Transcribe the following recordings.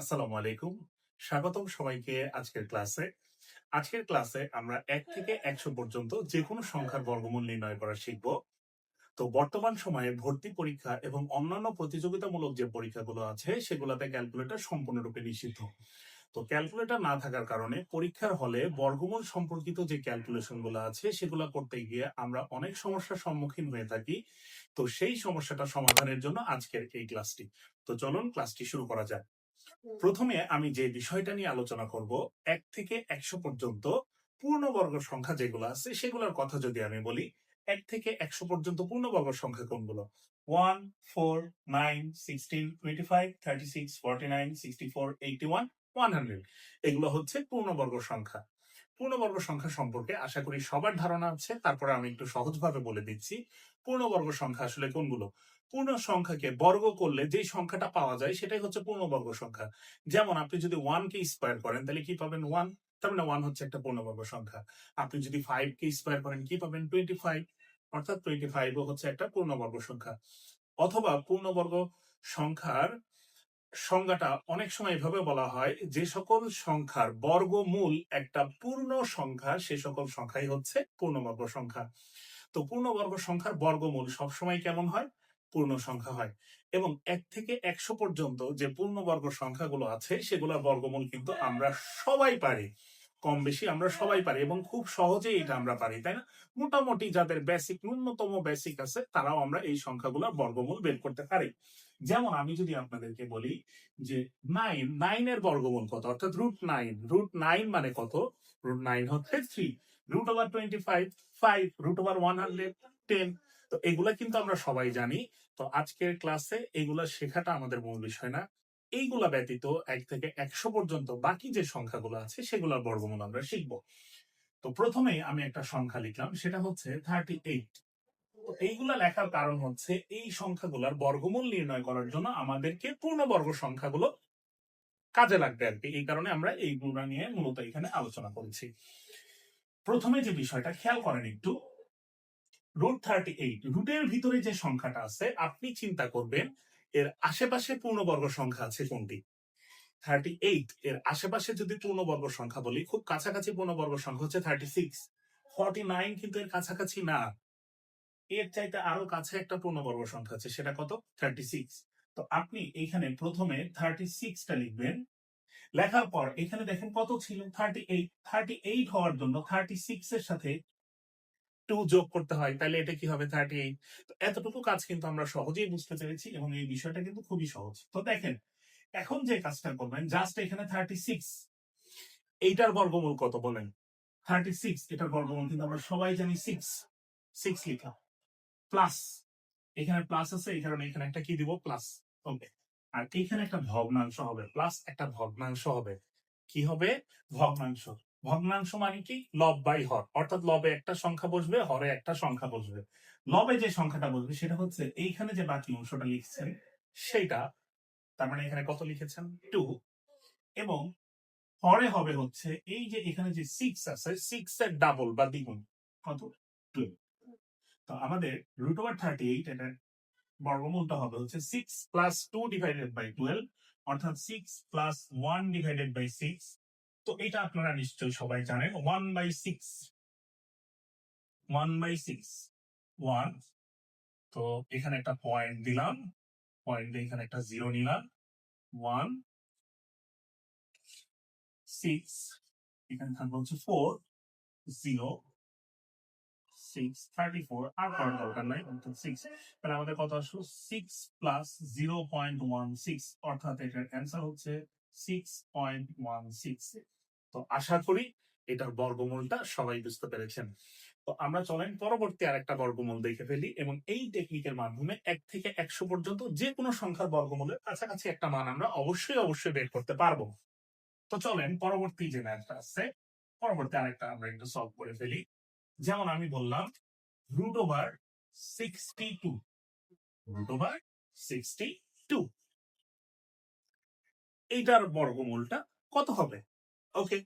আসসালামু আলাইকুম। স্বাগতম সবাইকে আজকের ক্লাসে। আজকের ক্লাসে আমরা এক থেকে একশো পর্যন্ত যে কোনো সংখ্যার বর্গমূল নির্ণয় করা শিখব। তো বর্তমান সময়ে ভর্তি পরীক্ষা এবং অন্যান্য প্রতিযোগিতামূলক যে পরীক্ষাগুলো আছে, সেগুলোতে ক্যালকুলেটর সম্পূর্ণরূপে নিষিদ্ধ। তো ক্যালকুলেটর না থাকার কারণে পরীক্ষার হলে বর্গমূল সম্পর্কিত যে ক্যালকুলেশনগুলো আছে, সেগুলো করতে গিয়ে আমরা অনেক সমস্যার সম্মুখীন হয়ে থাকি। তো সেই সমস্যাটা সমাধানের জন্য আজকের এই ক্লাসটি। তো চলুন ক্লাসটি শুরু করা যাক। প্রথমে আমি যে বিষয়টা নিয়ে আলোচনা করব, এক থেকে একশো পর্যন্ত পূর্ণবর্গ সংখ্যা যেগুলো আছে, সেগুলোর কথা যদি আমি বলি, এক থেকে একশো পর্যন্ত পূর্ণবর্গ সংখ্যা কোনগুলো? One, four, nine, sixteen twenty five thirty six, forty nine, sixty four eighty one one hundred. এগুলো হচ্ছে পূর্ণবর্গ সংখ্যা। পূর্ণবর্গ সংখ্যা সম্পর্কে আশা করি সবার ধারণা আছে। তারপরে আমি একটু সহজভাবে বলে দিচ্ছি, পূর্ণবর্গ সংখ্যা আসলে কোনগুলো? পূর্ণ সংখ্যাকে বর্গ করলে যে সংখ্যাটা পাওয়া যায় সেটাই হচ্ছে পূর্ণবর্গ সংখ্যা। যেমন আপনি যদি ওয়ান কে স্কোয়ার করেন, তাহলে কি পাবেন ওয়ান তার মানে ওয়ান হচ্ছে একটা পূর্ণবর্গ সংখ্যা। আপনি যদি ফাইভ কে স্কোয়ার করেন, কি পাবেন? টোয়েন্টি ফাইভ অর্থাৎ টোয়েন্টি ফাইভ হচ্ছে একটা পূর্ণবর্গ সংখ্যা। অথবা পূর্ণবর্গ সংখ্যার সংজ্ঞাটা অনেক সময় এভাবে বলা হয়, যে সকল সংখ্যার বর্গমূল একটা পূর্ণ সংখ্যা, সে সকল সংখ্যাই হচ্ছে পূর্ণবর্গ সংখ্যা। তো পূর্ণবর্গ সংখ্যার বর্গমূল সবসময় কেমন হয়? পূর্ণ সংখ্যা হয়। এবং এক থেকে একশো পর্যন্ত যে পূর্ণবর্গ সংখ্যাগুলো আছে সেগুলোর বর্গমূল কিন্তু আমরা সবাই পারি। কম বেশি আমরা সবাই পারি এবং খুব সহজেই এটা আমরা পারি, তাই না? মোটামুটি যাদের বেসিক ন্যূনতম বেসিক আছে, তারাও আমরা এই সংখ্যাগুলোর বর্গমূল বের করতে পারি। যেমন আমি যদি আপনাদেরকে বলি যে নাইন নাইনের বর্গমূল কত? অর্থাৎ রুট নাইন রুট নাইন মানে কত? রুট নাইন হচ্ছে three root over twenty five five root over one hundred ten তো এগুলা কিন্তু আমরা সবাই জানি। তো আজকের ক্লাসে এগুলা শেখাটা আমাদের মূল বিষয় না। এইগুলা ব্যতীত এক থেকে একশো পর্যন্ত বাকি যে সংখ্যাগুলো আছে, সেগুলোর বর্গমূল আমরা শিখব। তো প্রথমে আমি একটা সংখ্যা লিখলাম, সেটা হচ্ছে থার্টি এইট এইগুলা লেখার কারণ হচ্ছে এই সংখ্যাগুলোর বর্গমূল নির্ণয় করার জন্য আমাদেরকে পূর্ণবর্গ সংখ্যাগুলো কাজে লাগবে আর কি। এই কারণে আমরা এইগুলা নিয়ে মূলত এখানে আলোচনা করছি। প্রথমে যে বিষয়টা, খেয়াল করেন একটু। রুট থার্টি এইট রুটের ভিতরে যে সংখ্যাটা আছে, আপনি চিন্তা করবেন, এর আশেপাশে পূর্ণবর্গ সংখ্যা আছে কোনটি? থার্টি এইট এর আশেপাশে যদি পূর্ণবর্গ সংখ্যা বলি, খুব কাছাকাছি পূর্ণবর্গ সংখ্যা হচ্ছে থার্টি সিক্স ফর্টি নাইন কিন্তু এর কাছাকাছি না। এর চাইতে আরও কাছে একটা পূর্ণবর্গ সংখ্যা আছে, সেটা কত? থার্টি সিক্স তো আপনি এখানে প্রথমে থার্টি সিক্সটা লিখবেন, লেখার পর এখানে দেখেন কত ছিল? থার্টি এইট থার্টি এইট হওয়ার জন্য থার্টি সিক্স এর সাথে টু যোগ করতে হয়, তাহলে এটা কি হবে? থার্টি এইট এতটুকু কাজ কিন্তু আমরা সহজেই বুঝতে পেরেছি এবং এই বিষয়টা কিন্তু খুবই সহজ। তো দেখেন, এখন যে কাজটা করবেন জাস্ট এখানে থার্টি সিক্স এইটার বর্গমূল কত বলেন? থার্টি সিক্স এটার বর্গমূল কিন্তু আমরা সবাই জানি সিক্স সিক্স লিখা। প্লাস এখানে প্লাস আছে, এই কারণে এখানে একটা কি দিব? প্লাস ওকে আর এখানে একটা ভগ্নাংশ হবে। প্লাস একটা ভগ্নাংশ হবে। কি হবে? ভগ্নাংশ। ভগ্নাংশ মানে কি? লব বাই হর। অর্থাৎ লবে একটা সংখ্যা বসবে, হরে একটা সংখ্যা বসবে। লবে যে সংখ্যাটা বসবে সেটা হচ্ছে এইখানে যে বাকি অংশটা লিখছেন সেটা তার মানে এখানে কত লিখেছেন? টু এবং হরে হবে হচ্ছে এই যে এখানে যে সিক্স আছে সিক্স এর ডাবল বা দ্বিগুণ। কত? টু তো আমাদের রুট ওভার থার্টি এইট এটার বর্গমূলটা হবে হচ্ছে six plus two divided by twelve অর্থাৎ six plus one divided by six তো এটা আপনারা নিশ্চয়ই সবাই জানেন। One by six one by six one তো এখানে একটা পয়েন্ট দিলাম। পয়েন্ট এখানে একটা জিরো নিলাম। ওয়ান সিক্স এখানে থাকবে হচ্ছে four zero six thirty four আর করার দরকার নাই অর্থাৎ সিক্স তাহলে আমাদের কত আসলো? Six plus zero point one six অর্থাৎ এটার অ্যান্সার হচ্ছে সিক্স পয়েন্ট ওয়ান সিক্স তো আশা করি এটার বর্গমূলটা সবাই বুঝতে পেরেছেন। তো আমরা চলেন পরবর্তী আরেকটা বর্গমূল দেখে ফেলি এবং এই টেকনিকের মাধ্যমে এক থেকে একশো পর্যন্ত যে কোনো সংখ্যার বর্গমূলের কাছাকাছি একটা মান আমরা অবশ্যই অবশ্যই বের করতে পারব। তো চলেন পরবর্তী যে ম্যাথটা আছে, পরবর্তী আরেকটা আমরা একটু সলভ করে ফেলি। যেমন আমি বললাম root over sixty two root over sixty two এইটার বর্গমূলটা কত হবে? ওকে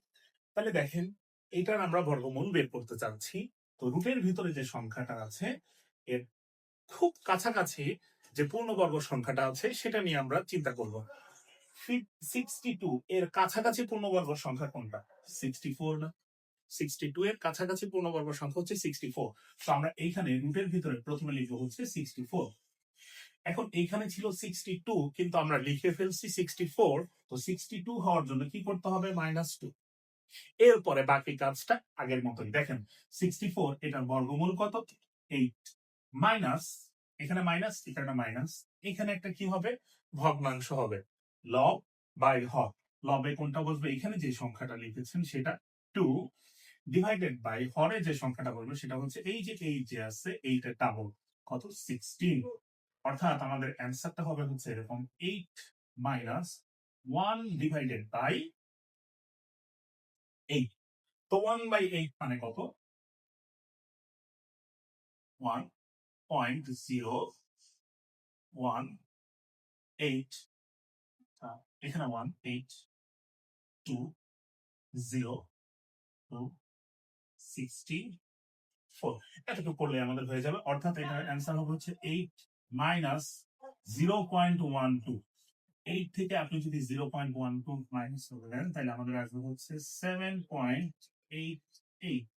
তাহলে দেখেন, এইটার আমরা বর্গমূল বের করতে চাচ্ছি। তো রুটের ভিতরে যে সংখ্যাটা আছে, এর খুব কাছাকাছি যে পূর্ণবর্গ সংখ্যাটা আছে, সেটা নিয়ে আমরা চিন্তা করব। সিক্সটি টু এর কাছাকাছি পূর্ণবর্গ সংখ্যা কোনটা? সিক্সটি ফোর না? সিক্সটি টু এর কাছাকাছি পূর্ণবর্গ সংখ্যা হচ্ছে সিক্সটি ফোর তো আমরা এইখানে রুটের ভিতরে প্রথমে লিখব হচ্ছে সিক্সটি ফোর এখন এইখানে ছিল সিক্সটি টু কিন্তু আমরা লিখে ফেলছি সিক্সটি ফোর তো সিক্সটি টু হওয়ার জন্য কি করতে হবে? মাইনাস টু এরপরে বাকি কাজটা আগের মতোই। দেখেন সিক্সটি ফোর এটার বর্গমূল কত? এইট মাইনাস এখানে মাইনাস এখানে মাইনাস এখানে একটা কি হবে? ভগ্নাংশ হবে। লব বাই হর লবে কোনটা বসবে? এখানে যে সংখ্যাটা লিখেছেন সেটা টু ডিভাইডেড বাই হরে যে সংখ্যাটা বলবে সেটা হচ্ছে এই যে এই যে আছে, এইটা ডাবল কত? সিক্সটিন অর্থাৎ আমাদের অ্যান্সারটা হবে হচ্ছে এরকম eight minus one divided by eight তো ওয়ান বাই এইট মানে কত? One point zero one eight এখানে one eight two zero two sixty four এতটুকু করলে আমাদের হয়ে যাবে। অর্থাৎ এখানে অ্যান্সার হবে হচ্ছে eight minus zero point one two eight থেকে আপনি যদি zero point one two minus করে দেন, তাহলে আমাদের আসবে হচ্ছে সেভেন পয়েন্ট এইট এইট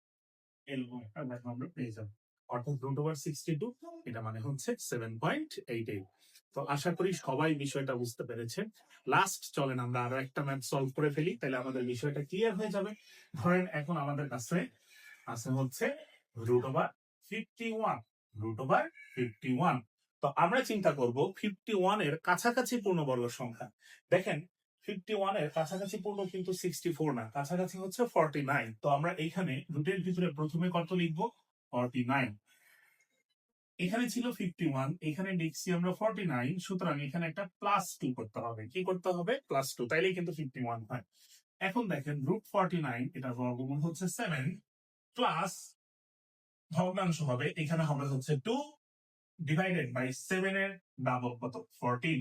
এরকম একটা ভ্যালু আমরা পেয়ে যাব অর্থাৎ রুট ওভার সিক্সটি টু এটা মানে হচ্ছে সেভেন পয়েন্ট এইট এইট তো আশা করি সবাই বিষয়টা বুঝতে পেরেছে লাস্ট চলেন আমরা আরও একটা ম্যাথ সলভ করে ফেলি, তাহলে আমাদের বিষয়টা ক্লিয়ার হয়ে যাবে। ধরেন এখন আমাদের কাছে আছে হচ্ছে root over fifty one root over fifty one তো আমরা চিন্তা করব ফিফটি ওয়ানের কাছাকাছি পূর্ণবর্গ সংখ্যা। দেখেন ফিফটি ওয়ানের কাছাকাছি পূর্ণ কিন্তু সিক্সটি ফোর না, কাছাকাছি হচ্ছে ফর্টি নাইন তো আমরা এইখানে রুটের ভিতরে প্রথমে কত লিখব? ফর্টি নাইন এখানে ছিল ফিফটি ওয়ান এখানে লিখছি আমরা ফর্টি নাইন সুতরাং এখানে একটা প্লাস টু করতে হবে। কি করতে হবে? প্লাস টু তাইলেই কিন্তু ফিফটি ওয়ান হয়। এখন দেখেন রুট ফর্টি নাইন এটার বর্গমূল হচ্ছে সেভেন প্লাস ভগ্নাংশ হবে, এখানে হবে হচ্ছে টু ডিভাইডেড বাই সেভেন এর ডাবল কত? ফোরটিন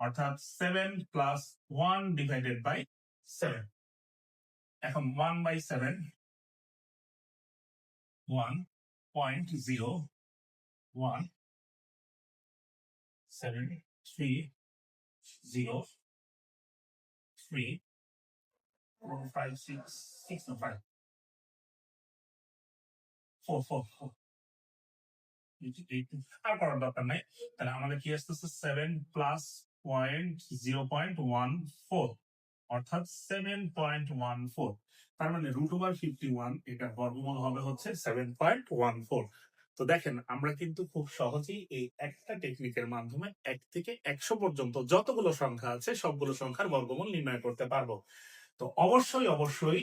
অর্থাৎ seven plus one divided by seven এখন one by seven one point zero one seven three zero three four five six six five four four four আর দরকার নাই। তাহলে আমাদের কি আসতেছে? Seven plus point zero point one four অর্থাৎ seven point one four তার মানে রুট ওভার ফিফটি ওয়ান এটা বর্গমূল হবে হচ্ছে সেভেন পয়েন্ট ওয়ান ফোর তো দেখেন, আমরা কিন্তু খুব সহজেই এই একটা টেকনিকের মাধ্যমে এক থেকে একশো পর্যন্ত যতগুলো সংখ্যা আছে, সবগুলো সংখ্যার বর্গমূল নির্ণয় করতে পারব। তো অবশ্যই অবশ্যই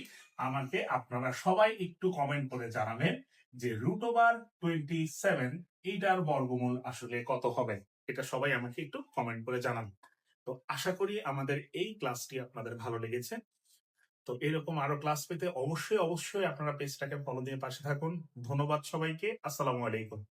আমাকে আপনারা সবাই একটু কমেন্ট করে জানাবেন। যে রুট ওভার টোয়েন্টি সেভেন এইটার বর্গমূল আসলে কত হবে? এটা সবাই আমাকে একটু কমেন্ট করে জানান। তো আশা করি আমাদের এই ক্লাসটি আপনাদের ভালো লেগেছে। তো এরকম আরও ক্লাস পেতে অবশ্যই অবশ্যই আপনারা পেজটাকে ফলো দিয়ে পাশে থাকুন। ধন্যবাদ সবাইকে। আসসালামু আলাইকুম।